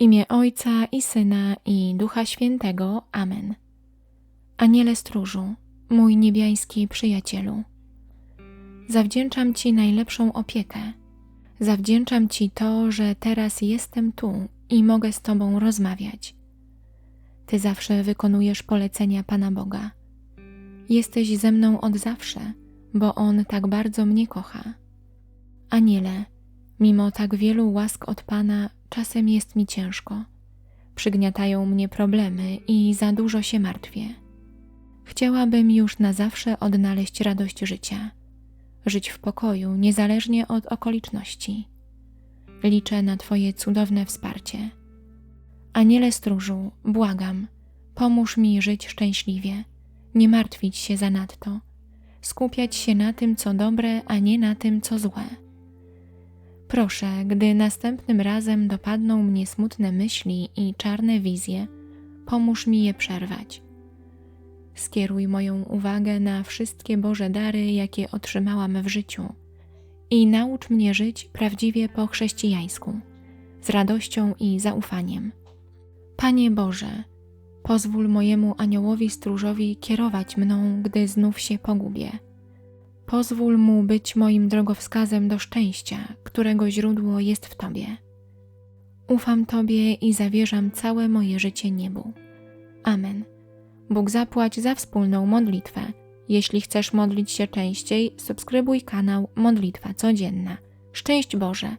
imię Ojca i Syna i Ducha Świętego. Amen. Aniele stróżu, mój niebiański przyjacielu, zawdzięczam Ci najlepszą opiekę. Zawdzięczam Ci to, że teraz jestem tu i mogę z Tobą rozmawiać. Ty zawsze wykonujesz polecenia Pana Boga. Jesteś ze mną od zawsze, bo On tak bardzo mnie kocha. Aniele, mimo tak wielu łask od Pana, czasem jest mi ciężko. Przygniatają mnie problemy i za dużo się martwię. Chciałabym już na zawsze odnaleźć radość życia, żyć w pokoju niezależnie od okoliczności. Liczę na Twoje cudowne wsparcie. Aniele stróżu, błagam, pomóż mi żyć szczęśliwie, nie martwić się zanadto, skupiać się na tym, co dobre, a nie na tym, co złe. Proszę, gdy następnym razem dopadną mnie smutne myśli i czarne wizje, pomóż mi je przerwać. Skieruj moją uwagę na wszystkie Boże dary, jakie otrzymałam w życiu i naucz mnie żyć prawdziwie po chrześcijańsku, z radością i zaufaniem. Panie Boże, pozwól mojemu aniołowi stróżowi kierować mną, gdy znów się pogubię. Pozwól mu być moim drogowskazem do szczęścia, którego źródło jest w Tobie. Ufam Tobie i zawierzam całe moje życie niebu. Amen. Bóg zapłać za wspólną modlitwę. Jeśli chcesz modlić się częściej, subskrybuj kanał Modlitwa Codzienna. Szczęść Boże!